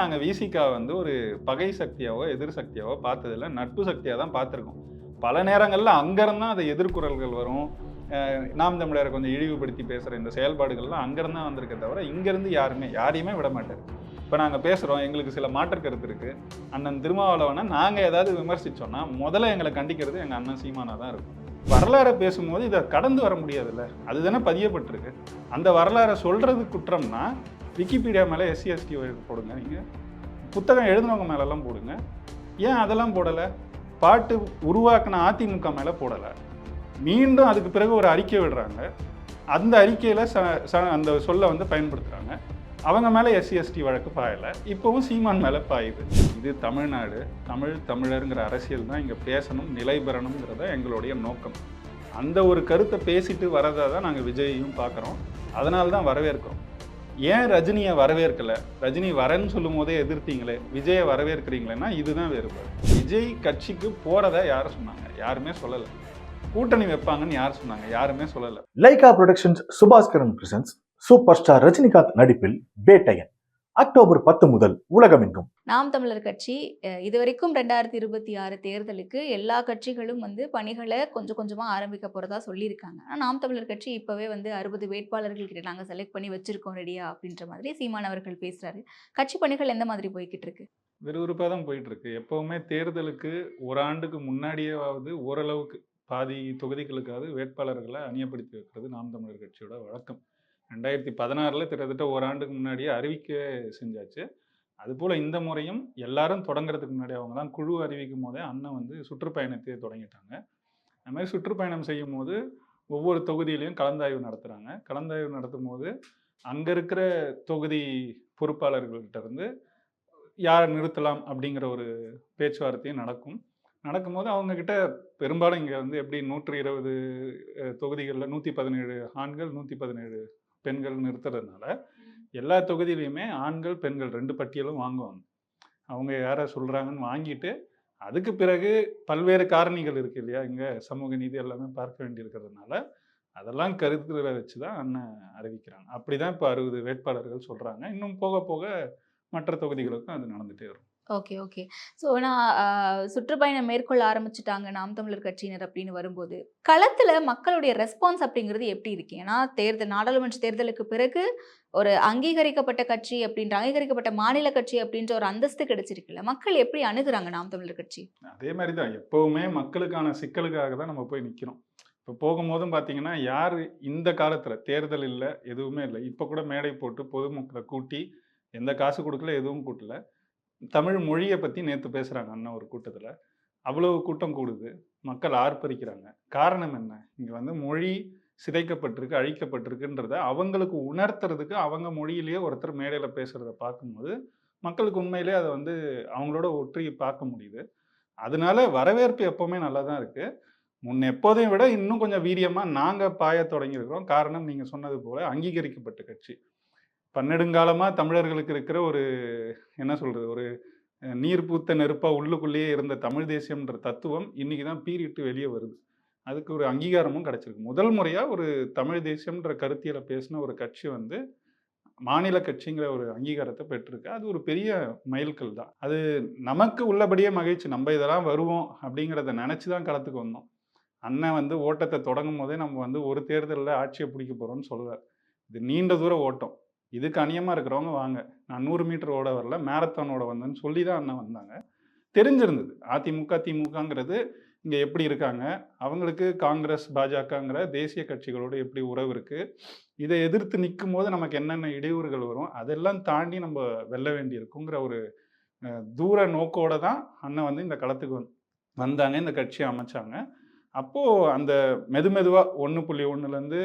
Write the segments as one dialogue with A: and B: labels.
A: நாங்கள் விசிகா வந்து ஒரு பகை சக்தியாவோ எதிர் சக்தியாவோ பார்த்ததில்ல. நட்பு சக்தியாக தான் பார்த்துருக்கோம். பல நேரங்களில் அங்கேருந்து தான் அது எதிர்குரல்கள் வரும். நாம் தமிழரை கொஞ்சம் இழிவுபடுத்தி பேசுகிற இந்த செயல்பாடுகள்லாம் அங்கேருந்து தான் வந்திருக்கே தவிர இங்கேருந்து யாருமே யாரையுமே விட மாட்டார். இப்போ நாங்கள் பேசுகிறோம் எங்களுக்கு சில மாற்று கருத்து இருக்குது அண்ணன் திருமாவளவனை நாங்கள் ஏதாவது விமர்சித்தோன்னா முதல்ல எங்களை கண்டிக்கிறது எங்கள் அண்ணன் சீமானா தான் இருக்கும். வரலாறை பேசும்போது இதை கடந்து வர முடியாதுல்ல. அதுதானே பதியப்பட்டிருக்கு. அந்த வரலாறை சொல்கிறது குற்றம்னா விக்கிபீடியா மேலே எஸ்சி எஸ்டி போடுங்க நீங்கள். புத்தகம் எழுதினவங்க மேலெல்லாம் போடுங்க. ஏன் அதெல்லாம் போடலை? பாட்டு உருவாக்கின அதிமுக மேலே போடலை. மீண்டும் அதுக்கு பிறகு ஒரு அறிக்கை விடுறாங்க. அந்த அறிக்கையில் ச ச- அந்த சொல்லை வந்து பயன்படுத்துகிறாங்க அவங்க மேலே எஸ்சி எஸ்டி வழக்கு பாயலை. இப்போவும் சீமான் மேலே பாயுது. இது தமிழ்நாடு தமிழ் தமிழருங்கிற அரசியல் தான். இங்கே பேசணும் நிலை பெறணுங்கிறத எங்களுடைய நோக்கம். அந்த ஒரு கருத்தை பேசிட்டு வரதை தான் நாங்கள் விஜயையும் பார்க்குறோம். அதனால தான் வரவேற்கிறோம். ஏன் ரஜினியை வரவேற்கலை? ரஜினி வரேன்னு சொல்லும் போதே எதிர்த்தீங்களே? விஜயை வரவேற்கிறீங்களேன்னா இதுதான் வேறுபாடு. விஜய் கட்சிக்கு போகிறத யாரும் சொன்னாங்க? யாருமே சொல்லலை. கூட்டணி வைப்பாங்கன்னு யார் சொன்னாங்க? யாருமே சொல்லலை.
B: Lyca Productions Subaskaran presents super star Rajinikanth நடிப்பில் பேட்டையன். அக்டோபர் பத்து முதல் உலகமெங்கும்.
C: நாம் தமிழர் கட்சி இதுவரைக்கும் ரெண்டாயிரத்தி இருபத்தி ஆறு தேர்தலுக்கு எல்லா கட்சிகளும் வந்து பணிகளை கொஞ்சம் கொஞ்சமாக ஆரம்பிக்க போகிறதா சொல்லியிருக்காங்க. ஆனால் நாம் தமிழர் கட்சி இப்போவே வந்து அறுபது வேட்பாளர்கள் கிட்ட நாங்கள் செலக்ட் பண்ணி வச்சிருக்கோம் ரெடியா அப்படின்ற மாதிரி சீமான் அவர்கள் பேசுறாரு. கட்சி பணிகள் எந்த மாதிரி போய்கிட்டு இருக்கு
A: விறுவிறுப்பாக தான் போயிட்டு இருக்கு எப்பவுமே தேர்தலுக்கு ஒரு ஆண்டுக்கு முன்னாடியாவது ஓரளவுக்கு பாதி தொகுதிகளுக்காவது வேட்பாளர்களை அணியப்படுத்தி வைக்கிறது நாம் தமிழர் கட்சியோட வழக்கம். ரெண்டாயிரத்தி பதினாறில் கிட்டத்தட்ட ஒரு ஆண்டுக்கு முன்னாடியே அறிவிக்க செஞ்சாச்சு. அதுபோல் இந்த முறையும் எல்லாரும் தொடங்குறதுக்கு முன்னாடி அவங்க தான் குழு அறிவிக்கும் போதே அண்ணன் வந்து சுற்றுப்பயணத்தையே தொடங்கிட்டாங்க. அது மாதிரி சுற்றுப்பயணம் செய்யும் போது ஒவ்வொரு தொகுதியிலையும் கலந்தாய்வு நடத்துகிறாங்க கலந்தாய்வு நடத்தும் போது அங்கே இருக்கிற தொகுதி பொறுப்பாளர்கள்கிட்ட இருந்து யாரை நிறுத்தலாம் அப்படிங்கிற ஒரு பேச்சுவார்த்தையும் நடக்கும். நடக்கும்போது அவங்கக்கிட்ட பெரும்பாலும் இங்கே வந்து எப்படி நூற்றி இருபது தொகுதிகளில் நூற்றி பதினேழு ஆண்கள் நூற்றி பதினேழு பெண்கள் நிறுத்துறதுனால எல்லா தொகுதியிலையுமே ஆண்கள் பெண்கள் ரெண்டு பட்டியலும் வாங்குவாங்க. அவங்க யாரை சொல்கிறாங்கன்னு வாங்கிட்டு அதுக்கு பிறகு பல்வேறு காரணிகள் இருக்கு இல்லையா? இங்கே சமூக நீதி எல்லாமே பார்க்க வேண்டியிருக்கிறதுனால அதெல்லாம் கருத்தில் வச்சு தான் அண்ணன் அறிவிக்கிறாங்க. அப்படி தான் இப்போ அறுபது வேட்பாளர்கள் சொல்கிறாங்க இன்னும் போக போக மற்ற தொகுதிகளுக்கும் அது நடந்துகிட்டே வரும்.
C: Okay okay. ஸோ நான் சுற்றுப்பயணம் மேற்கொள்ள ஆரம்பிச்சுட்டாங்க நாம் தமிழர் கட்சியினர் அப்படின்னு வரும்போது களத்தில் மக்களுடைய ரெஸ்பான்ஸ் அப்படிங்கிறது எப்படி இருக்கு? ஏன்னா தேர்தல் நாடாளுமன்ற தேர்தலுக்கு பிறகு ஒரு அங்கீகரிக்கப்பட்ட கட்சி அப்படின்ற அங்கீகரிக்கப்பட்ட மாநில கட்சி அப்படின்ற ஒரு அந்தஸ்து கிடைச்சிருக்குல்ல மக்கள் எப்படி அணுகுறாங்க நாம் தமிழர் கட்சி?
A: அதே மாதிரி தான் எப்போவுமே மக்களுக்கான சிக்கலுக்காக தான் நம்ம போய் நிற்கிறோம் இப்போ போகும்போதும் பார்த்தீங்கன்னா யார் இந்த காலத்தில் தேர்தல் இல்லை எதுவுமே இல்லை. இப்போ கூட மேடை போட்டு பொதுமக்களை கூட்டி எந்த காசு கொடுக்கல எதுவும் கூட்டல. தமிழ் மொழியை பற்றி நேற்று பேசுகிறாங்க அண்ணன் ஒரு கூட்டத்தில். அவ்வளவு கூட்டம் கூடுது. மக்கள் ஆர்ப்பரிக்கிறாங்க. காரணம் என்ன? இங்கே வந்து மொழி சிதைக்கப்பட்டிருக்கு அழிக்கப்பட்டிருக்குன்றத அவங்களுக்கு உணர்த்துறதுக்கு அவங்க மொழியிலேயே ஒருத்தர் மேடையில் பேசுகிறத பார்க்கும்போது மக்களுக்கு உண்மையிலே அதை வந்து அவங்களோட ஒற்றி பார்க்க முடியுது. அதனால வரவேற்பு எப்போவுமே நல்லா தான் இருக்குது முன் எப்போதையும் விட இன்னும் கொஞ்சம் வீரியமாக நாங்கள் பாய தொடங்கியிருக்கிறோம். காரணம் நீங்கள் சொன்னது போல் அங்கீகரிக்கப்பட்ட கட்சி. பன்னெடுங்காலமாக தமிழர்களுக்கு இருக்கிற ஒரு என்ன சொல்கிறது ஒரு நீர் பூத்த நெருப்பாக உள்ளுக்குள்ளேயே இருந்த தமிழ் தேசியம்ன்ற தத்துவம் இன்றைக்கி தான் பீரிட்டு வெளியே வருது. அதுக்கு ஒரு அங்கீகாரமும் கிடச்சிருக்கு. முதல் முறையாக ஒரு தமிழ் தேசியம்ன்ற கருத்தியில் பேசின ஒரு கட்சி வந்து மாநில கட்சிங்கிற ஒரு அங்கீகாரத்தை பெற்றிருக்கு. அது ஒரு பெரிய மைல்கல் தான். அது நமக்கு உள்ளபடியே மகிழ்ச்சி. நம்ம இதெல்லாம் வருவோம் அப்படிங்கிறத நினச்சி தான் களத்துக்கு வந்தோம். அண்ணன் வந்து ஓட்டத்தை தொடங்கும் போதே நம்ம வந்து ஒரு தேர்தலில் ஆட்சியை பிடிக்க போகிறோம்னு சொல்லுவார் இது நீண்ட தூர ஓட்டம். இதுக்கு அநியமாக இருக்கிறவங்க வாங்க. நான் நூறு மீட்டர் ஓட வரல மேரத்தானோட வந்தேன்னு சொல்லி தான் அண்ணன் வந்தாங்க. தெரிஞ்சிருந்தது. அதிமுக திமுகங்கிறது இங்கே எப்படி இருக்காங்க? அவங்களுக்கு காங்கிரஸ் பாஜகங்கிற தேசிய கட்சிகளோடு எப்படி உறவு இருக்குது இதை எதிர்த்து நிற்கும் போது நமக்கு என்னென்ன இடையூறுகள் வரும்? அதெல்லாம் தாண்டி நம்ம வெல்ல வேண்டியிருக்குங்கிற ஒரு தூர நோக்கோடு தான் அண்ணன் வந்து இந்த களத்துக்கு வந்து வந்தாங்க இந்த கட்சியை அமைச்சாங்க. அப்போது அந்த மெது மெதுவாக ஒன்று புள்ளி ஒன்றுலேருந்து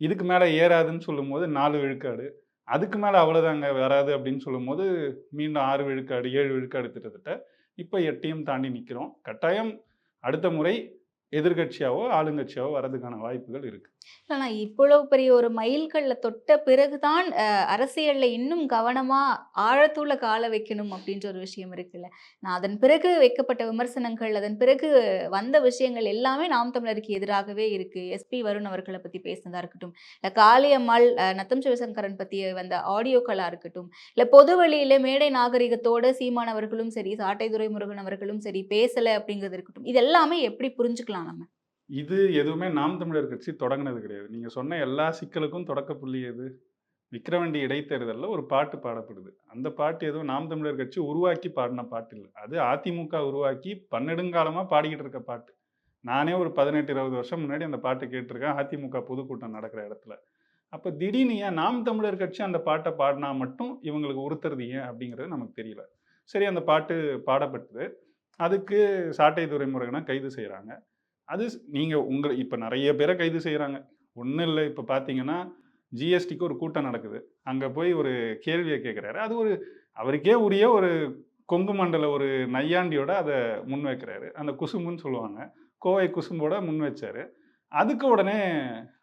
A: இதுக்கு மேலே ஏறாதுன்னு சொல்லும்போது நாலு விழுக்காடு அதுக்கு மேலே அவ்வளோதாங்க வராது அப்படின்னு சொல்லும்போது மீண்டும் ஆறு விழுக்காடு ஏழு விழுக்காடு திட்டத்திட்ட இப்போ எட்டையும் தாண்டி நிற்கிறோம் கட்டாயம் அடுத்த முறை எதிர்கட்சியாவோ ஆளுங்கட்சியாவோ வரதுக்கான வாய்ப்புகள் இருக்குது
C: இல்லைனா இவ்வளவு பெரிய ஒரு மைல்கல்ல தொட்ட பிறகுதான் அஹ், அரசியல்ல இன்னும் கவனமா ஆழத்தூள கால வைக்கணும் அப்படின்ற ஒரு விஷயம் இருக்குல்ல. நான் அதன் பிறகு வைக்கப்பட்ட விமர்சனங்கள் அதன் பிறகு வந்த விஷயங்கள் எல்லாமே நாம் தமிழருக்கு எதிராகவே இருக்கு. எஸ்பி வருண் அவர்களை பத்தி பேசினதா இருக்கட்டும் இல்ல காளியம்மாள் அஹ், நத்தம் சிவசங்கரன் பத்தி வந்த ஆடியோக்களா இருக்கட்டும் இல்ல பொது வழியில மேடை நாகரிகத்தோட சீமான் அவர்களும் சரி சாட்டை துரைமுருகன் அவர்களும் சரி பேசல அப்படிங்கிறது இருக்கட்டும் இது எல்லாமே எப்படி புரிஞ்சுக்கலாம் நம்ம?
A: இது எதுவுமே நாம் தமிழர் கட்சி தொடங்கினது கிடையாது. நீங்கள் சொன்ன எல்லா சிக்கலுக்கும் தொடக்க புள்ளி எது? விக்கிரவண்டி இடைத்தேர்தலில் ஒரு பாட்டு பாடப்படுது. அந்த பாட்டு எதுவும் நாம் தமிழர் கட்சி உருவாக்கி பாடின பாட்டு இல்லை. அது அதிமுக உருவாக்கி பன்னெடுங்காலமாக பாடிக்கிட்டு இருக்க பாட்டு. நானே ஒரு பதினெட்டு இருபது வருஷம் முன்னாடி அந்த பாட்டு கேட்டிருக்கேன். அதிமுக பொதுக்கூட்டம் நடக்கிற இடத்துல. அப்போ திடீர்னு ஏன் நாம் தமிழர் கட்சி அந்த பாட்டை பாடினா மட்டும் இவங்களுக்கு உறுத்துறது ஏன் அப்படிங்கிறது நமக்கு தெரியல. சரி அந்த பாட்டு பாடப்பட்டது. அதுக்கு சாட்டை துறைமுருகனை கைது செய்கிறாங்க அது நீங்கள் உங்களை இப்போ நிறைய பேரை கைது செய்கிறாங்க ஒன்றும் இல்லை இப்போ பார்த்தீங்கன்னா ஜிஎஸ்டிக்கு ஒரு கூட்டம் நடக்குது. அங்கே போய் ஒரு கேள்வியை கேட்குறாரு அது ஒரு அவருக்கே உரிய ஒரு கொங்கு மண்டல ஒரு நையாண்டியோட அதை முன் வைக்கிறாரு அந்த குசும்புன்னு சொல்லுவாங்க. கோவை குசும்போட முன் வச்சாரு அதுக்கு உடனே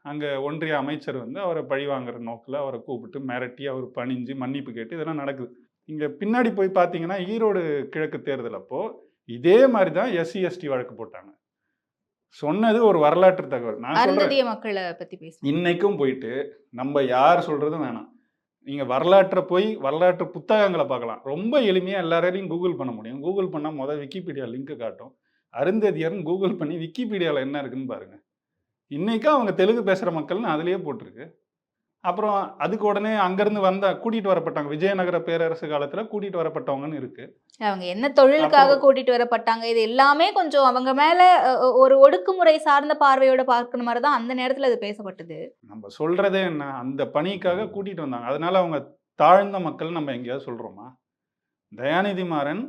A: அங்கே ஒன்றிய அமைச்சர் வந்து அவரை பழி வாங்குற நோக்கில் அவரை கூப்பிட்டு மிரட்டி அவர் பணிஞ்சு மன்னிப்பு கேட்டு இதெல்லாம் நடக்குது. இங்கே பின்னாடி போய் பார்த்தீங்கன்னா ஈரோடு கிழக்கு தேர்தல் அப்போது இதே மாதிரி தான் எஸ்சி எஸ்டி வழக்கு போட்டாங்க. சொன்னது ஒரு வரலாற்று தகவல். நான்
C: அருந்ததிய மக்களை பத்தி
A: இன்னைக்கும் போயிட்டு நம்ம யார் சொல்றதும் வேணாம். நீங்க வரலாற்றை போய் வரலாற்று புத்தகங்களை பார்க்கலாம். ரொம்ப எளிமையா எல்லாராலையும் கூகுள் பண்ண முடியும். கூகுள் பண்ணா முதல் விக்கிபீடியா லிங்க் காட்டும். அருந்ததியர்னு கூகுள் பண்ணி விக்கிபீடியாவில் என்ன இருக்குன்னு பாருங்க. இன்னைக்கும் அவங்க தெலுங்கு பேசுற மக்கள்னு அதுலயே போட்டிருக்கு. அப்புறம் அதுக்கு உடனே அங்கிருந்து வந்த கூட்டிட்டு வரப்பட்டாங்க. விஜயநகர பேரரசு காலத்துல கூட்டிட்டு வரப்பட்டவங்கன்னு இருக்கு.
C: அவங்க என்ன தொழிலுக்காக கூட்டிட்டு வரப்பட்டாங்க? இது எல்லாமே கொஞ்சம் அவங்க மேல ஒரு ஒடுக்குமுறை சார்ந்த பார்வையோட பார்க்கற மாதிரி தான் அந்த நேரத்துல அது பேசப்பட்டது.
A: நம்ம சொல்றதே என்ன? அந்த பணிக்காக கூட்டிட்டு வந்தாங்க. அதனால அவங்க தாழ்ந்த மக்கள் நம்ம எங்கேயாவது சொல்றோமா? தயாநிதி மாறன்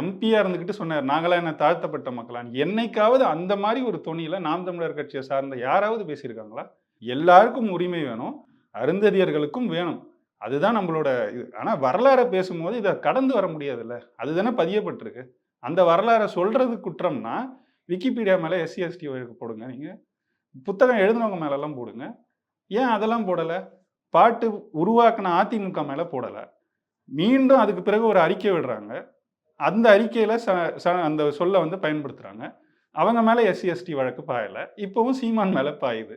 A: எம்பியா இருந்துகிட்டு சொன்னார். நாங்களாம் என்ன தாழ்த்தப்பட்ட மக்களான்னு என்னைக்காவது அந்த மாதிரி ஒரு துணியில நாம் தமிழர் கட்சியை சார்ந்த யாராவது பேசியிருக்காங்களா? எல்லாருக்கும் உரிமை வேணும். அருந்ததியர்களுக்கும் வேணும். அதுதான் நம்மளோட இது. ஆனால் வரலாறை பேசும்போது இதை கடந்து வர முடியாதுல்ல. அதுதானே பதியப்பட்டிருக்கு. அந்த வரலாறை சொல்றது குற்றம்னா விக்கிபீடியா மேலே எஸ்சி எஸ்டி வழக்கு போடுங்க நீங்கள் புத்தகம் எழுதுனவங்க மேலெல்லாம் போடுங்க. ஏன் அதெல்லாம் போடலை? பாட்டு உருவாக்கின அதிமுக மேலே போடலை. மீண்டும் அதுக்கு பிறகு ஒரு அறிக்கை விடுறாங்க. அந்த அறிக்கையில் ச ச- அந்த சொல்ல வந்து பயன்படுத்துகிறாங்க அவங்க மேலே எஸ்சி எஸ்டி வழக்கு பாயலை. இப்போவும் சீமான் மேலே பாயுது.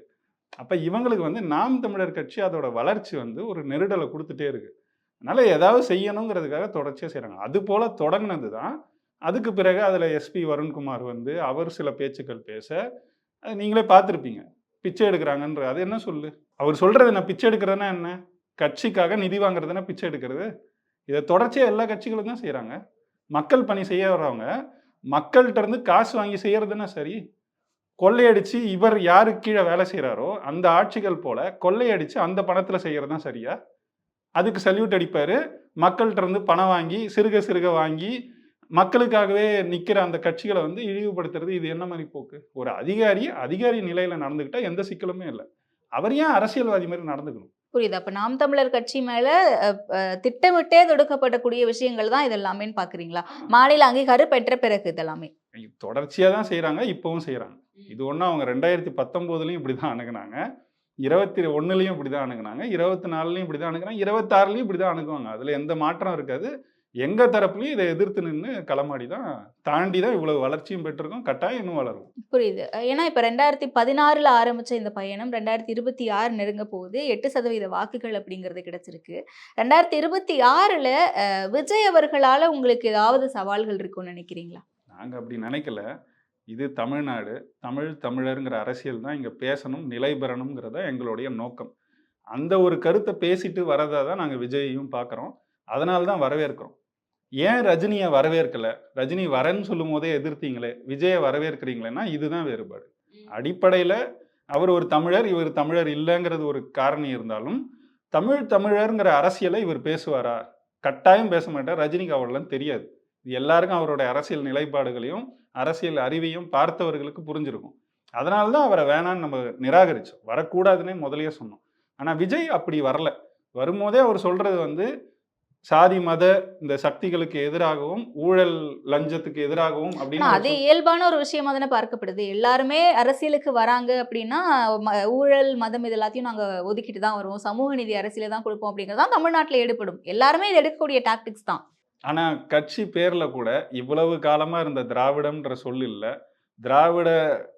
A: அப்போ இவங்களுக்கு வந்து நாம் தமிழர் கட்சி அதோட வளர்ச்சி வந்து ஒரு நெருடலை கொடுத்துட்டே இருக்குது அதனால் ஏதாவது செய்யணுங்கிறதுக்காக தொடர்ச்சியாக செய்கிறாங்க அது போல் தொடங்கினது தான் அதுக்கு பிறகு அதில் எஸ்பி வருண்குமார் வந்து அவர் சில பேச்சுக்கள் பேச அது நீங்களே பார்த்துருப்பீங்க. பிச்சை எடுக்கிறாங்கன்ற அது என்ன சொல்லு? அவர் சொல்கிறது என்ன? பிச்சை எடுக்கிறதுனா என்ன? கட்சிக்காக நிதி வாங்குறதுனா பிச்சை எடுக்கிறது. இதை தொடர்ச்சியாக எல்லா கட்சிகளும் தான் செய்கிறாங்க மக்கள் பணி செய்ய வர்றவங்க மக்கள்கிட்ட இருந்து காசு வாங்கி செய்கிறதுனா சரி கொள்ளையடிச்சு இவர் யாருக்கு கீழே வேலை செய்றாரோ அந்த ஆட்சிகள் போல கொள்ளையடிச்சு அந்த பணத்துல செய்யறது தான் சரியா? அதுக்கு சல்யூட் அடிப்பாரு. மக்கள்கிட்ட இருந்து பணம் வாங்கி சிறுக சிறுக வாங்கி மக்களுக்காகவே நிக்கிற அந்த கட்சிகளை வந்து இழிவுபடுத்துறது இது என்ன மாதிரி போக்கு? ஒரு அதிகாரி அதிகாரி நிலையில நடந்துக்கிட்டா எந்த சிக்கலுமே இல்லை. அவர் ஏன் அரசியல்வாதி மாதிரி நடந்துக்கணும்?
C: புரியுது. அப்ப நாம் தமிழர் கட்சி மேல திட்டமிட்டே தொடுக்கப்படக்கூடிய விஷயங்கள் தான் இது எல்லாமேன்னு பாக்குறீங்களா மாநில அங்கீகாரம் பெற்ற பிறகு இதெல்லாமே.
A: தொடர்ச்சியா தான் செய்றாங்க இப்பவும் செய்றாங்க. இது ஒன்றும் அவங்க ரெண்டாயிரத்தி பத்தொம்போதுலையும் இப்படி தான் அணுகுனாங்க. இருபத்தி ஒன்றுலையும் இப்படி தான் அணுகுனாங்க. இருபத்தி நாலுலையும் இப்படி தான் அணுகுனாங்க. இருபத்தாறுலையும் இப்படி தான் அணுகுவாங்க. அதில் எந்த மாற்றம் இருக்காது. எங்க தரப்புலையும் இதை எதிர்த்து நின்று களமாடி தான் தாண்டி தான் இவ்வளவு வளர்ச்சியும் பெற்றிருக்கோம். கட்டாயம் இன்னும் வளரும்.
C: புரியுது. ஏன்னா இப்ப ரெண்டாயிரத்தி பதினாறுல ஆரம்பிச்ச இந்த பயணம் ரெண்டாயிரத்தி இருபத்தி ஆறு நெருங்க போகுது. எட்டு சதவீத வாக்குகள் அப்படிங்கிறது கிடைச்சிருக்கு. ரெண்டாயிரத்தி இருபத்தி ஆறுல விஜய் அவர்களால உங்களுக்கு ஏதாவது சவால்கள் இருக்கும்னு நினைக்கிறீங்களா?
A: நாங்கள் அப்படி நினைக்கல. இது தமிழ்நாடு. தமிழ் தமிழருங்கிற அரசியல் தான் இங்கே பேசணும் நிலை பெறணுங்கிறத எங்களுடைய நோக்கம். அந்த ஒரு கருத்தை பேசிட்டு வரதா தான் நாங்கள் விஜயையும் பார்க்குறோம் அதனால தான் வரவேற்கிறோம். ஏன் ரஜினியை வரவேற்கல? ரஜினி வரேன்னு சொல்லும் போதே எதிர்த்தீங்களே? விஜயை வரவேற்கிறீங்களேன்னா இதுதான் வேறுபாடு. அடிப்படையில் அவர் ஒரு தமிழர் இவர் தமிழர் இல்லைங்கிறது ஒரு காரணி இருந்தாலும் தமிழ் தமிழருங்கிற அரசியலை இவர் பேசுவாரா? கட்டாயம் பேச மாட்டார். ரஜினிக்கு அவ்வளோலாம் தெரியாது. இது எல்லாருக்கும் அவருடைய அரசியல் நிலைப்பாடுகளையும் அரசியல் அறிவையும் பார்த்தவர்களுக்கு புரிஞ்சிருக்கும். அதனால தான் அவரை வேணான்னு நம்ம நிராகரிச்சோம். வரக்கூடாதுன்னே முதல்லயே சொன்னோம். ஆனால் விஜய் அப்படி வரல. வரும்போதே அவர் சொல்றது வந்து சாதி மத இந்த சக்திகளுக்கு எதிராகவும் ஊழல் லஞ்சத்துக்கு எதிராகவும் அப்படின்னு
C: அது இயல்பான ஒரு விஷயமா தானே பார்க்கப்படுது. எல்லாருமே அரசியலுக்கு வராங்க அப்படின்னா ஊழல் மதம் இது எல்லாத்தையும் நாங்க ஒதுக்கிட்டு தான் வருவோம் சமூக நீதி அரசியல தான் கொடுப்போம் அப்படிங்கிறது தான் தமிழ்நாட்டுல எடுப்படும் எல்லாருமே இது எடுக்கக்கூடிய டாக்டிக்ஸ் தான்.
A: ஆனா கட்சி பேர்ல கூட இவ்வளவு காலமா இருந்த திராவிடம்ன்ற சொல் இல்லை. திராவிட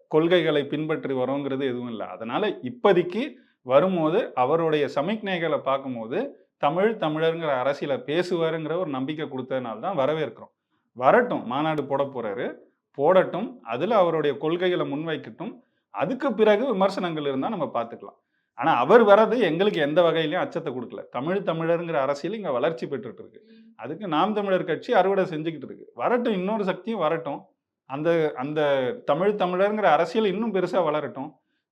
A: கொள்கைகளை பின்பற்றி வரோங்கிறது எதுவும் இல்லை. அதனால இப்போதைக்கு வரும்போது அவருடைய சமிக்ஞைகளை பார்க்கும்போது தமிழ் தமிழருங்கிற அரசியலை பேசுவாருங்கிற ஒரு நம்பிக்கை கொடுத்ததுனால தான் வரவேற்கிறோம். வரட்டும் மாநாடு போட போறாரு. போடட்டும். அதில் அவருடைய கொள்கைகளை முன்வைக்கட்டும். அதுக்கு பிறகு விமர்சனங்கள் இருந்தால் நம்ம பார்த்துக்கலாம். ஆனா அவர் வர்றது எங்களுக்கு எந்த வகையிலையும் அச்சத்தை கொடுக்கல. தமிழ் தமிழருங்கிற அரசியல் இங்க வளர்ச்சி பெற்றுட்டு இருக்கு அதுக்கு நாம் தமிழர் கட்சி அறுவடை செஞ்சுக்கிட்டு இருக்கு. வரட்டும் இன்னொரு சக்தியும் வரட்டும். அந்த அந்த தமிழ் தமிழருங்கிற அரசியல் இன்னும் பெருசா வளரட்டும்.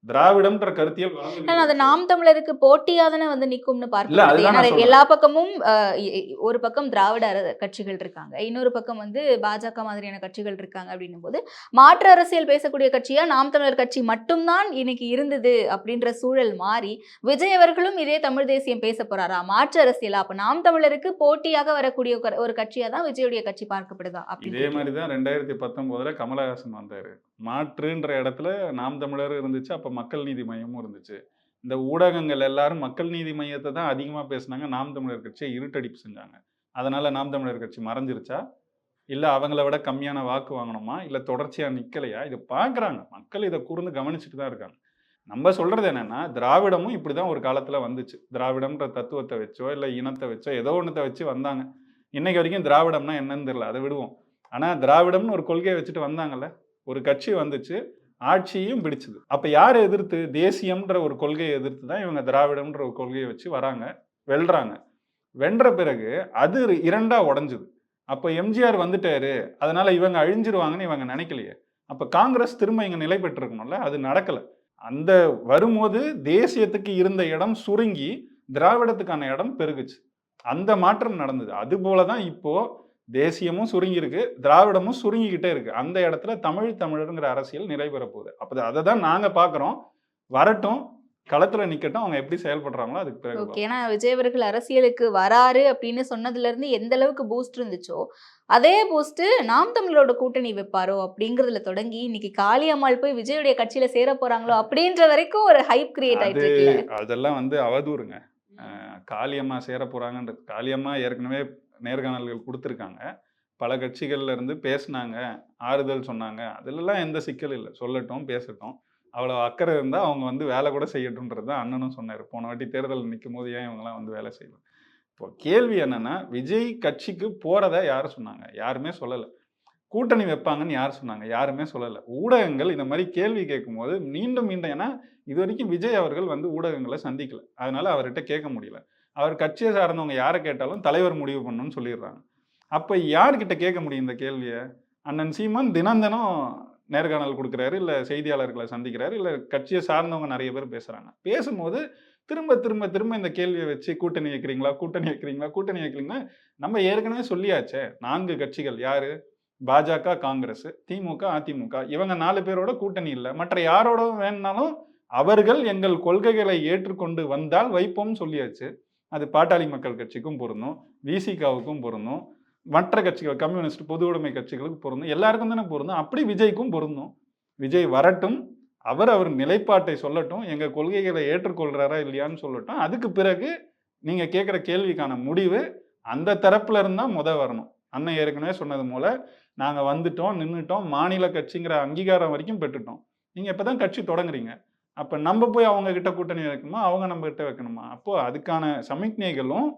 A: திராவிடம்ன்ற கருத்தியல்
C: அது. நாம் தமிழருக்கு போட்டியா தானே வந்து நிக்கும்னு
A: சொல்றேன்.
C: எல்லா பக்கமும் ஒரு பக்கம் திராவிட கட்சிகள் இருக்காங்க. இன்னொரு பக்கம் வந்து பாஜக மாதிரியான கட்சிகள் இருக்காங்க அப்படின்னும் போது மாற்று அரசியல் பேசக்கூடிய கட்சியா நாம் தமிழர் கட்சி மட்டும்தான் இன்னைக்கு இருந்தது அப்படின்ற சூழல் மாறி விஜய் அவர்களும் இதே தமிழ் தேசியம் பேச போறாரா? மாற்று அரசியலா? அப்ப நாம் தமிழருக்கு போட்டியாக வரக்கூடிய ஒரு- கட்சியா தான் விஜயுடைய கட்சி பார்க்கப்படுதா?
A: இதே
C: அப்படின்னு
A: மாதிரி தான் ரெண்டாயிரத்தி பத்தொன்பதுல கமலஹாசன் வந்தாரு. மாற்றுன்ற இடத்துல நாம் தமிழர் இருந்துச்சு அப்போ மக்கள் நீதி மையமும் இருந்துச்சு. இந்த ஊடகங்கள் எல்லாரும் மக்கள் நீதி மையத்தை தான் அதிகமாக பேசுனாங்க. நாம் தமிழர் கட்சியை இருட்டடிப்பு செஞ்சாங்க. அதனால நாம் தமிழர் கட்சி மறைஞ்சிருச்சா? இல்லை அவங்கள விட கம்மியான வாக்கு வாங்கணுமா? இல்லை தொடர்ச்சியாக நிற்கலையா இதை பார்க்குறாங்க மக்கள் இதை கூர்ந்து கவனிச்சுட்டு தான் இருக்காங்க. நம்ம சொல்கிறது என்னென்னா திராவிடமும் இப்படி தான் ஒரு காலத்தில் வந்துச்சு. திராவிடம்ன்ற தத்துவத்தை வச்சோ இல்லை இனத்தை வச்சோ ஏதோ ஒன்றத்தை வச்சு வந்தாங்க. இன்றைக்கு வரைக்கும் திராவிடம்னா என்னன்னு தெரியல. அதை விடுவோம். ஆனால் திராவிடம்னு ஒரு கொள்கையை வச்சுட்டு வந்தாங்கல்ல? ஒரு கட்சி வந்துச்சு ஆட்சியும் பிடிச்சது. அப்போ யாரை எதிர்த்து? தேசியம்ன்ற ஒரு கொள்கையை எதிர்த்து தான் இவங்க திராவிடம்ன்ற ஒரு கொள்கையை வச்சு வராங்க வெல்றாங்க. வென்ற பிறகு அது இரண்டா உடஞ்சுது. அப்போ எம்ஜிஆர் வந்துட்டாரு அதனால இவங்க அழிஞ்சிருவாங்கன்னு இவங்க நினைக்கலையே. அப்போ காங்கிரஸ் திரும்ப இங்கே நிலை பெற்றிருக்கணும்ல அது நடக்கலை. அந்த வரும்போது தேசியத்துக்கு இருந்த இடம் சுருங்கி திராவிடத்துக்கான இடம் பெருகுச்சு. அந்த மாற்றம் நடந்தது. அது போல தான் இப்போது தேசியமும் சுருங்கி இருக்கு திராவிடமும் சுருங்கிக்கிட்டே இருக்கு. அந்த இடத்துல தமிழ் தமிழருங்கிற அரசியல் நிலை பெற போகுது. அப்போ அதை தான் நாங்க பார்க்குறோம் வரட்டும் களத்துல நிக்கட்டும் அவங்க எப்படி செயல்படுறாங்களோ அதுக்கு பிறகு
C: ஓகே. ஏன்னா விஜய் அவர்கள் அரசியலுக்கு வராரு அப்படின்னு சொன்னதுல இருந்து எந்த அளவுக்கு பூஸ்ட் இருந்துச்சோ அதே பூஸ்ட் நாம் தமிழரோட கூட்டணி வைப்பாரோ அப்படிங்கறதுல தொடங்கி இன்னைக்கு காளியம்மாள் போய் விஜயுடைய கட்சியில சேர போறாங்களோ அப்படின்ற வரைக்கும் ஒரு ஹைப் கிரியேட் ஆயிட்டு
A: அதெல்லாம் வந்து அவதூறுங்க. காளியம்மா சேர போறாங்கன்றது காளியம்மா ஏற்கனவே நேர்காணல்கள் கொடுத்துருக்காங்க. பல கட்சிகள்ல இருந்து பேசுனாங்க ஆறுதல் சொன்னாங்க. அதுலலாம் எந்த சிக்கல் இல்லை. சொல்லட்டும் பேசட்டும். அவ்வளோ அக்கறை இருந்தால் அவங்க வந்து வேலை கூட செய்யட்டும்ன்றது தான் அண்ணனும் சொன்னார். போன வாட்டி தேர்தல் நிற்கும் போது ஏன் இவங்கெல்லாம் வந்து வேலை செய்யலாம் இப்போ கேள்வி என்னன்னா விஜய் கட்சிக்கு போகிறத யார் சொன்னாங்க? யாருமே சொல்லலை. கூட்டணி வைப்பாங்கன்னு யார் சொன்னாங்க? யாருமே சொல்லலை. ஊடகங்கள் இந்த மாதிரி கேள்வி கேட்கும்போது மீண்டும் மீண்டும் ஏன்னா இது வரைக்கும் விஜய் அவர்கள் வந்து ஊடகங்களை சந்திக்கல. அதனால அவர்கிட்ட கேட்க முடியல. அவர் கட்சியை சார்ந்தவங்க யாரை கேட்டாலும் தலைவர் முடிவு பண்ணணும்னு சொல்லிடுறாங்க. அப்போ யார்கிட்ட கேட்க முடியும் இந்த கேள்வியை? அண்ணன் சீமான் தினம் தினம் நேர்காணல் கொடுக்குறாரு இல்லை செய்தியாளர்களை சந்திக்கிறாரு இல்லை கட்சியை சார்ந்தவங்க நிறைய பேர் பேசுகிறாங்க பேசும்போது திரும்ப திரும்ப திரும்ப இந்த கேள்வியை வச்சு கூட்டணி வைக்கிறீங்களா கூட்டணி வைக்கிறீங்களா கூட்டணி வைக்கிறீங்கன்னா நம்ம ஏற்கனவே சொல்லியாச்சே நான்கு கட்சிகள் யார்? பாஜக காங்கிரஸ் திமுக அதிமுக. இவங்க நாலு பேரோட கூட்டணி இல்லை. மற்ற யாரோட வேணுனாலும் அவர்கள் எங்கள் கொள்கைகளை ஏற்றுக்கொண்டு வந்தால் வைப்போம்னு சொல்லியாச்சு. அது பாட்டாளி மக்கள் கட்சிக்கும் பொருந்தும் விசிகாவுக்கும் பொருந்தும் மற்ற கட்சிகள் கம்யூனிஸ்ட் பொது உடைமை கட்சிகளுக்கு பொருந்தும் எல்லாருக்கும் தானே பொருந்தும். அப்படி விஜய்க்கும் பொருந்தும். விஜய் வரட்டும் அவர் அவர் நிலைப்பாட்டை சொல்லட்டும் எங்கள் கொள்கைகளை ஏற்றுக்கொள்கிறாரா இல்லையான்னு சொல்லட்டும். அதுக்கு பிறகு நீங்கள் கேட்குற கேள்விக்கான முடிவு அந்த தரப்புல இருந்தால் முத வரணும். அண்ணன் ஏற்கனவே சொன்னது போல் நாங்கள் வந்துட்டோம் நின்றுட்டோம் மாநில கட்சிங்கிற அங்கீகாரம் வரைக்கும் பெற்றுட்டோம். நீங்கள் இப்போ தான் கட்சி தொடங்குறீங்க. அப்ப நம்ம போய் அவங்க கிட்ட கூட்டணி வைக்கணுமா? அவங்க நம்ம கிட்ட வைக்கணுமா? அப்போ அதுக்கான சமிக்ஞைகளும்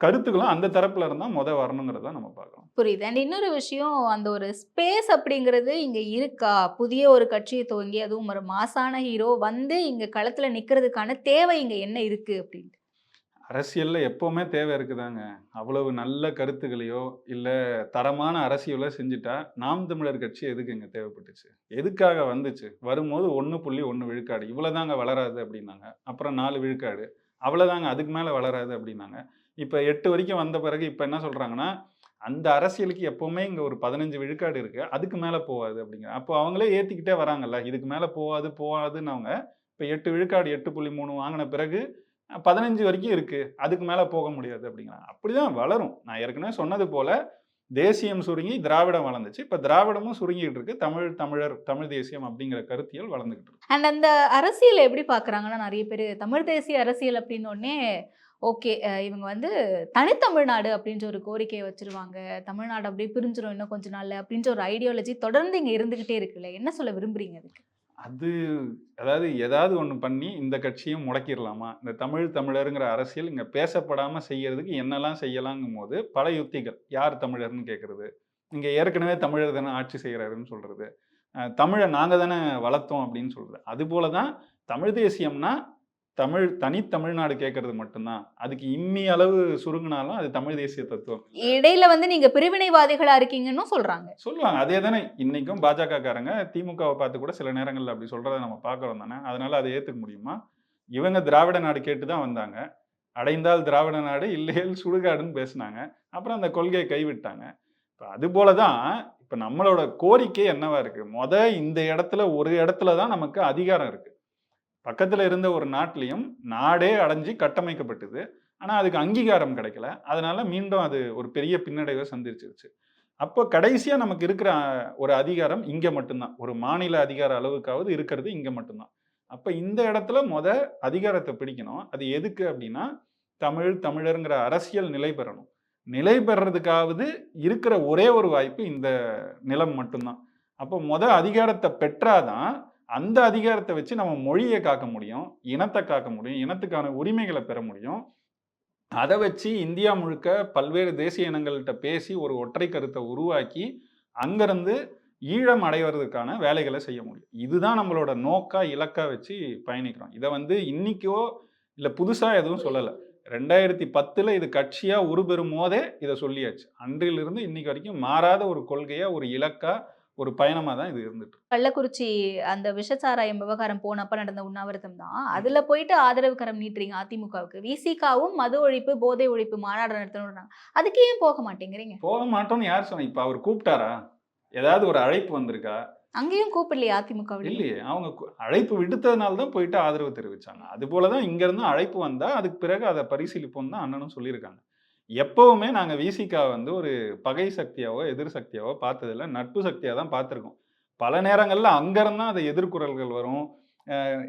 A: கருத்துக்களும் அந்த தரப்புல இருந்தா முத வரணுங்கிறத நம்ம பார்க்கலாம்
C: புரியுது. அண்ட் இன்னொரு விஷயம் அந்த ஒரு ஸ்பேஸ் அப்படிங்கிறது இங்க இருக்கா? புதிய ஒரு கட்சியை துவங்கி அதுவும் ஒரு மாசான ஹீரோ வந்து இங்க களத்துல நிக்கிறதுக்கான தேவை இங்க என்ன இருக்கு அப்படின்ட்டு.
A: அரசியலில் எப்போவுமே தேவை இருக்குதாங்க. அவ்வளவு நல்ல கருத்துக்களையோ இல்லை தரமான அரசியலோ செஞ்சுட்டா நாம் தமிழர் கட்சி எதுக்கு இங்கே தேவைப்பட்டுச்சு? எதுக்காக வந்துச்சு? வரும்போது ஒன்று புள்ளி ஒன்று விழுக்காடு. இவ்வளோதாங்க வளராது அப்படின்னாங்க. அப்புறம் நாலு விழுக்காடு. அவ்வளோதாங்க அதுக்கு மேலே வளராது அப்படின்னாங்க. இப்போ எட்டு வரைக்கும் வந்த பிறகு இப்போ என்ன சொல்கிறாங்கன்னா அந்த அரசியலுக்கு எப்போவுமே இங்கே ஒரு பதினஞ்சு விழுக்காடு இருக்குது அதுக்கு மேலே போகாது அப்படிங்கிற. அப்போ அவங்களே ஏற்றிக்கிட்டே வராங்கல்ல. இதுக்கு மேலே போகாது போகாதுன்னு அவங்க இப்போ எட்டு விழுக்காடு எட்டு புள்ளி மூணு வாங்கின பிறகு பதினஞ்சு வரைக்கும் இருக்குது அதுக்கு மேலே போக முடியாது அப்படிங்கிறாங்க அப்படிதான் வளரும். நான் ஏற்கனவே சொன்னது போல் தேசியம் சுருங்கி திராவிடம் வளர்ந்துச்சு. இப்போ திராவிடமும் சுருங்கிட்டு இருக்கு. தமிழ் தமிழர் தமிழ் தேசியம் அப்படிங்கிற கருத்தியல் வளர்ந்துகிட்டு இருக்கு.
C: அண்ட் அந்த அரசியல் எப்படி பார்க்குறாங்கன்னா நிறைய பேர் தமிழ் தேசிய அரசியல் அப்படின்னோடனே ஓகே இவங்க வந்து தனித்தமிழ்நாடு அப்படின்ற ஒரு கோரிக்கையை வச்சிருவாங்க. தமிழ்நாடு அப்படியே பிரிஞ்சிடும் இன்னும் கொஞ்ச நாள் அப்படின்ற ஒரு ஐடியாலஜி தொடர்ந்து இங்கே இருந்துகிட்டே இருக்குல்ல. என்ன சொல்ல விரும்புறீங்க அதுக்கு?
A: அது அதாவது ஏதாவது ஒன்று பண்ணி இந்த கட்சியும் முடக்கிடலாமா இந்த தமிழ் தமிழருங்கிற அரசியல் இங்கே பேசப்படாமல் செய்யறதுக்கு என்னெல்லாம் செய்யலாங்கும் போது பல யுக்திகள் யார் தமிழர்னு கேட்குறது இங்கே ஏற்கனவே தமிழர் தானே ஆட்சி செய்கிறாருன்னு சொல்கிறது தமிழை நாங்கள் தானே வளர்த்தோம் அப்படின்னு சொல்கிறது அதுபோல தான் தமிழ் தேசியம்னா தமிழ் தனி தமிழ்நாடு கேட்கறது மட்டும்தான். அதுக்கு இம்மி அளவு சுருங்கினாலும் அது தமிழ் தேசிய தத்துவம்.
C: இடையில வந்து நீங்க பிரிவினைவாதிகளா இருக்கீங்கன்னு சொல்றாங்க.
A: சொல்லுவாங்க. அதே தானே. இன்னைக்கும் பாஜக காரங்க திமுகவை பார்த்து கூட சில நேரங்களில் அப்படி சொல்றதை நம்ம பார்க்கறோம் தானே. அதனால அதை ஏத்துக்க முடியுமா? இவங்க திராவிட நாடு கேட்டு தான் வந்தாங்க. அடைந்தால் திராவிட நாடு இல்லையேல் சுடுகாடுன்னு பேசினாங்க. அப்புறம் அந்த கொள்கையை கைவிட்டாங்க. இப்போ அது போல தான் இப்போ நம்மளோட கோரிக்கை என்னவா இருக்கு? மொத இந்த இடத்துல ஒரு இடத்துல தான் நமக்கு அதிகாரம் இருக்கு. பக்கத்தில் இருந்த ஒரு நாட்டிலையும் நாடே அடைஞ்சு கட்டமைக்கப்பட்டது. ஆனால் அதுக்கு அங்கீகாரம் கிடைக்கல. அதனால மீண்டும் அது ஒரு பெரிய பின்னடைவை சந்திச்சிருச்சு. அப்போ கடைசியாக நமக்கு இருக்கிற ஒரு அதிகாரம் இங்கே மட்டும்தான். ஒரு மாநில அதிகார அளவுக்காவது இருக்கிறது இங்கே மட்டும்தான். அப்போ இந்த இடத்துல முத அதிகாரத்தை பிடிக்கணும். அது எதுக்கு அப்படின்னா தமிழ் தமிழருங்கிற அரசியல் நிலை பெறணும். நிலை பெறதுக்காவது இருக்கிற ஒரே ஒரு வாய்ப்பு இந்த நிலம் மட்டும்தான். அப்போ முத அதிகாரத்தை பெற்றாதான் அந்த அதிகாரத்தை வச்சு நம்ம மொழியை காக்க முடியும் இனத்தை காக்க முடியும் இனத்துக்கான உரிமைகளை பெற முடியும். அதை வச்சு இந்தியா முழுக்க பல்வேறு தேசிய இனங்கள்கிட்ட பேசி ஒரு ஒற்றை கருத்தை உருவாக்கி அங்கிருந்து ஈழம் அடைவதற்கான வேலைகளை செய்ய முடியும். இதுதான் நம்மளோட நோக்கா இலக்கா வச்சு பயணிக்கிறோம். இதை வந்து இன்னைக்கோ இல்லை புதுசாக எதுவும் சொல்லலை. ரெண்டாயிரத்தி பத்தில் இது கட்சியாக உருபெறும் போதே இதை சொல்லியாச்சு. அன்றிலிருந்து இன்னைக்கு வரைக்கும் மாறாத ஒரு கொள்கையாக ஒரு இலக்காக ஒரு பயணமா தான் இது இருந்துட்டு.
C: கள்ளக்குறிச்சி அந்த விஷச்சாராயம் விவகாரம் போனப்ப நடந்த உண்ணாவிரதம் தான். அதுல போயிட்டு ஆதரவு கரம் நீட்டுறீங்க அதிமுகவுக்கு. விசிகாவும் மது ஒழிப்பு போதை ஒழிப்பு மாநாடு நடத்தணும் அதுக்கு ஏன் போக மாட்டேங்கிறீங்க?
A: போக மாட்டோம்னு யார் சொன்னா? இப்ப அவர் கூப்பிட்டாரா? ஏதாவது ஒரு அழைப்பு வந்திருக்கா?
C: அங்கேயும் கூப்பிடலையா அதிமுக
A: இல்லையே. அவங்க அழைப்பு விடுத்ததுனால தான் போயிட்டு ஆதரவு தெரிவிச்சாங்க. அது போல தான் இங்க இருந்து அழைப்பு வந்தா அதுக்கு பிறகு அதை பரிசீலிப்போம் தான் அண்ணனும் சொல்லியிருக்காங்க. எப்பவுமே நாங்கள் விசிகா வந்து ஒரு பகை சக்தியாவோ எதிர் சக்தியாவோ பார்த்ததில்ல. நட்பு சக்தியாக தான் பார்த்துருக்கோம். பல நேரங்களில் அங்கேருந்து தான் அது எதிர்குரல்கள் வரும்.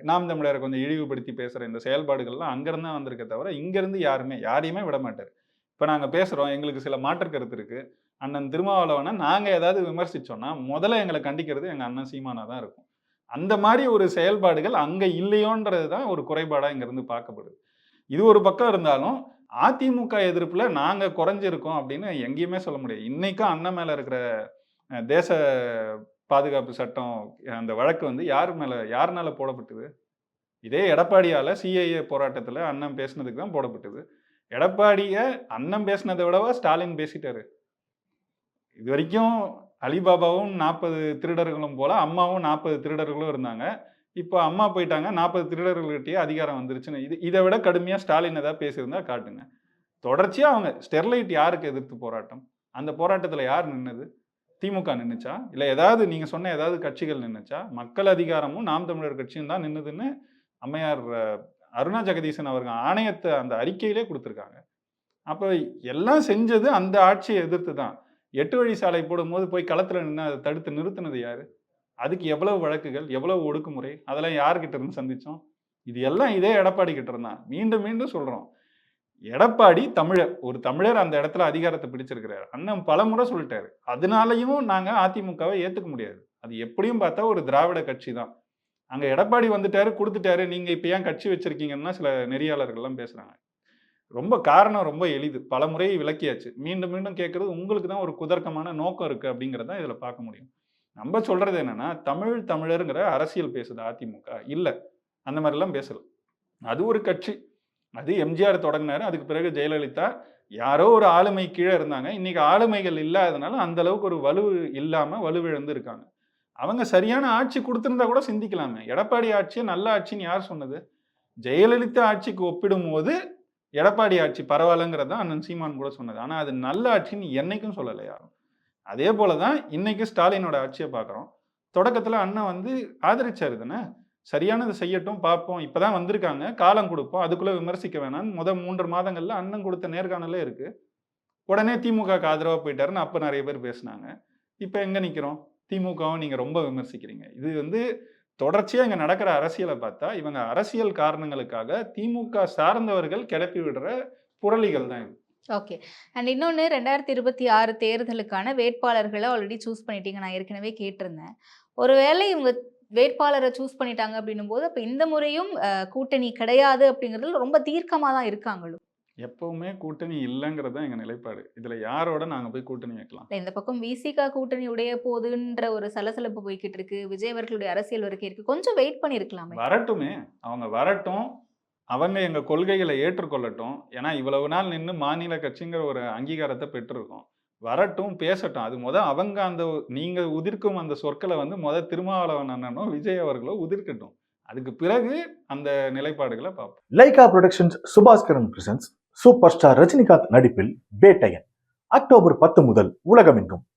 A: நாம் தமிழரை கொஞ்சம் இழிவுபடுத்தி பேசுகிற இந்த செயல்பாடுகள்லாம் அங்கேருந்து தான் வந்திருக்க தவிர இங்கேருந்து யாருமே யாரையுமே விட மாட்டார். இப்போ நாங்கள் பேசுகிறோம் எங்களுக்கு சில மாற்று கருத்து இருக்குது அண்ணன் திருமாவளவனை நாங்கள் ஏதாவது விமர்சித்தோன்னா முதல்ல எங்களை கண்டிக்கிறது எங்கள் அண்ணன் சீமானாக தான் இருக்கும். அந்த மாதிரி ஒரு செயல்பாடுகள் அங்கே இல்லையோன்றது தான் ஒரு குறைபாடாக இங்கேருந்து பார்க்கப்படுது. இது ஒரு பக்கம் இருந்தாலும் அதிமுக எதிர்ப்பில் நாங்கள் குறைஞ்சிருக்கோம் அப்படின்னு எங்கேயுமே சொல்ல முடியாது. இன்றைக்கும் அண்ணன் மேலே இருக்கிற தேச பாதுகாப்பு சட்டம் அந்த வழக்கு வந்து யார் மேலே யாருனால போடப்பட்டது? இதே எடப்பாடியால் சிஐஏ போராட்டத்தில் அண்ணன் பேசினதுக்கு தான் போடப்பட்டது. எடப்பாடியை அண்ணன் பேசினதை விடவா ஸ்டாலின் பேசிட்டாரு. இது வரைக்கும் அலிபாபாவும் நாற்பது திருடர்களும் போல அம்மாவும் நாற்பது திருடர்களும் இருந்தாங்க. இப்போ அம்மா போயிட்டாங்க நாற்பது திருடர்கள்கிட்டயே அதிகாரம் வந்துருச்சுன்னு. இது இதை விட கடுமையாக ஸ்டாலின் ஏதாவது பேசியிருந்தா காட்டுங்க. தொடர்ச்சியாக அவங்க ஸ்டெர்லைட் யாருக்கு எதிர்த்து போராட்டம்? அந்த போராட்டத்தில் யார் நின்னது? திமுக நின்றுச்சா இல்லை ஏதாவது நீங்கள் சொன்ன ஏதாவது கட்சிகள் நின்றுச்சா மக்கள் அதிகாரமும் நாம் தமிழர் கட்சியும் தான் நின்றுதுன்னு அம்மையார் அருணா ஜெகதீசன் அவர்கள் ஆணையத்தை அந்த அறிக்கையிலே கொடுத்துருக்காங்க. அப்போ எல்லாம் செஞ்சது அந்த ஆட்சியை எதிர்த்து தான். எட்டு வழி சாலை போடும்போது போய் களத்தில் நின்று அதை தடுத்து நிறுத்தினது யாரு? அதுக்கு எவ்வளவு வழக்குகள் எவ்வளவு ஒடுக்குமுறை அதெல்லாம் யார்கிட்ட இருந்து சந்திச்சோம்? இது எல்லாம் இதே எடப்பாடி கிட்ட இருந்தான் மீண்டும் மீண்டும் சொல்றோம். எடப்பாடி தமிழர் ஒரு தமிழர் அந்த இடத்துல அதிகாரத்தை பிடிச்சிருக்கிறாரு. அண்ணன் பலமுறை சொல்லிட்டாரு. அதனாலையும் நாங்க அதிமுகவை ஏத்துக்க முடியாது. அது எப்படியும் பார்த்தா ஒரு திராவிட கட்சி தான். அங்க எடப்பாடி வந்துட்டாரு கொடுத்துட்டாரு. நீங்க இப்ப ஏன் கட்சி வச்சிருக்கீங்கன்னா சில நெறியாளர்கள்லாம் பேசுறாங்க. ரொம்ப காரணம் ரொம்ப எளிது. பல முறை விளக்கியாச்சு. மீண்டும் மீண்டும் கேட்கறது உங்களுக்கு தான் ஒரு குதர்க்கமான நோக்கம் இருக்கு அப்படிங்கிறத இதுல பார்க்க முடியும். நம்ம சொல்றது என்னன்னா தமிழ் தமிழருங்கிற அரசியல் பேசுது அதிமுக. இல்லை. அந்த மாதிரிலாம் பேசல. அது ஒரு கட்சி. அது எம்ஜிஆர் தொடங்கினாரு. அதுக்கு பிறகு ஜெயலலிதா யாரோ ஒரு ஆளுமை கீழே இருந்தாங்க. இன்னைக்கு ஆளுமைகள் இல்லாதனால அந்த அளவுக்கு ஒரு வலு இல்லாம வலுவிழந்து இருக்காங்க. அவங்க சரியான ஆட்சி கொடுத்துருந்தா கூட சிந்திக்கலாமே. எடப்பாடி ஆட்சியை நல்ல ஆட்சின்னு யார் சொன்னது? ஜெயலலிதா ஆட்சிக்கு ஒப்பிடும்போது எடப்பாடி ஆட்சி பரவாயில்லங்கிறது தான் அண்ணன் சீமான் கூட சொன்னது. ஆனால் அது நல்ல ஆட்சின்னு என்னைக்கும் சொல்லலை யாரும். அதே போல தான் இன்னைக்கு ஸ்டாலினோட ஆட்சியை பார்க்குறோம். தொடக்கத்தில் அண்ணன் வந்து ஆதரிச்சாரு தானே? சரியானதை செய்யட்டும் பார்ப்போம். இப்போ தான் வந்திருக்காங்க. காலம் கொடுப்போம். அதுக்குள்ளே விமர்சிக்க வேணாம். முதல் மூன்று மாதங்களில் அண்ணன் கொடுத்த நேர்காணலே இருக்குது உடனே திமுகக்கு ஆதரவாக போயிட்டாருன்னு அப்போ நிறைய பேர் பேசினாங்க. இப்போ எங்கே நிற்கிறோம் திமுகவும் நீங்கள் ரொம்ப விமர்சிக்கிறீங்க. இது வந்து தொடர்ச்சியாக இங்கே நடக்கிற அரசியலை பார்த்தா இவங்க அரசியல் காரணங்களுக்காக திமுக சார்ந்தவர்கள் கிளப்பி விடுற புரளிகள் தான் இது.
C: ஓகே. அண்ட் இன்னொன்று ரெண்டாயிரத்தி இருபத்தி ஆறு தேர்தலுக்கான வேட்பாளர்களை ஆல்ரெடி சூஸ் பண்ணிட்டீங்க. நான் ஏற்கனவே கேட்டிருந்தேன். ஒருவேளை இவங்க வேட்பாளரை சூஸ் பண்ணிட்டாங்க அப்படின்னும் போது அப்போ இந்த முறையும் கூட்டணி கிடையாது அப்படிங்கிறதுல ரொம்ப தீர்க்கமாக தான் இருக்காங்களோ
A: எப்பவுமே கூட்டணி இல்லைங்கிறது தான் எங்க நிலைப்பாடு. இதுல யாரோட நாங்க போய் கூட்டணி வைக்கலாம்?
C: இந்த பக்கம் விசிகா கூட்டணி உடைய போகுதுன்ற ஒரு சலசலப்பு போய்கிட்டு இருக்கு. விஜய் அவர்களுடைய அரசியல் வரைக்கும் இருக்கு. கொஞ்சம் வெயிட் பண்ணியிருக்கலாமே.
A: வரட்டுமே. அவங்க வரட்டும். அவங்க எங்கள் கொள்கைகளை ஏற்றுக்கொள்ளட்டும். ஏன்னா இவ்வளவு நாள் நின்று மாநில கட்சிங்கிற ஒரு அங்கீகாரத்தை பெற்றிருக்கோம். வரட்டும் பேசட்டும். அது முத அவங்க அந்த நீங்கள் உதிர்க்கும் அந்த சொற்களை வந்து முத திருமாவளவன் அண்ணனும் விஜய் அவர்களோ உதிர்க்கட்டும். அதுக்கு பிறகு அந்த நிலைப்பாடுகளை பார்ப்போம்.
B: Lyca Productions Subaskaran presents super star Rajinikanth நடிப்பில் பேட்டையன். அக்டோபர் பத்து முதல் உலகமெங்கும்.